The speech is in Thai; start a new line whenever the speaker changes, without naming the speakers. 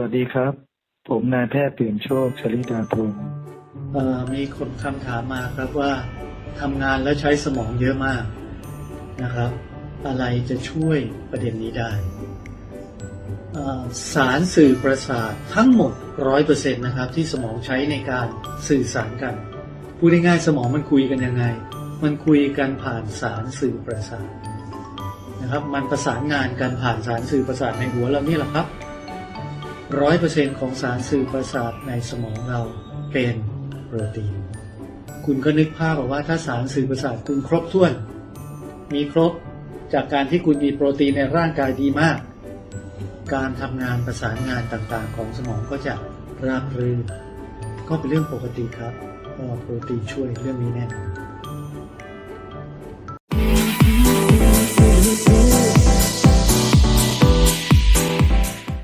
วัสดีครับ ผมนายแพทย์เปี่ยนโชคชลิดาพงศ์
มีคนคำถามมาครับว่าทำงานแล้วใช้สมองเยอะมากนะครับ อะไรจะช่วยประเด็นนี้ได้ สารสื่อประสาททั้งหมดร้อยเปอร์เซ็นต์นะครับ ที่สมองใช้ในการสื่อสารกัน พูดง่ายๆสมองมันคุยกันยังไง มันคุยกันผ่านสารสื่อประสาทนะครับ มันประสานงานกันผ่านสารสื่อประสาทในหัวเรานี่แหละครับ ร้อยเปอร์เซ็นของสารสื่อประสาทในสมองเราเป็นโปรตีน คุณก็นึกภาพบอกว่าถ้าสารสื่อประสาทคุณครบถ้วน มีครบจากการที่คุณมีโปรตีนในร่างกายดีมาก การทำงานประสานงานต่างๆ ของสมองก็จะราบรื่นก็เป็นเรื่องปกติครับก็โปรตีนช่วยเรื่องนี้แน่นอน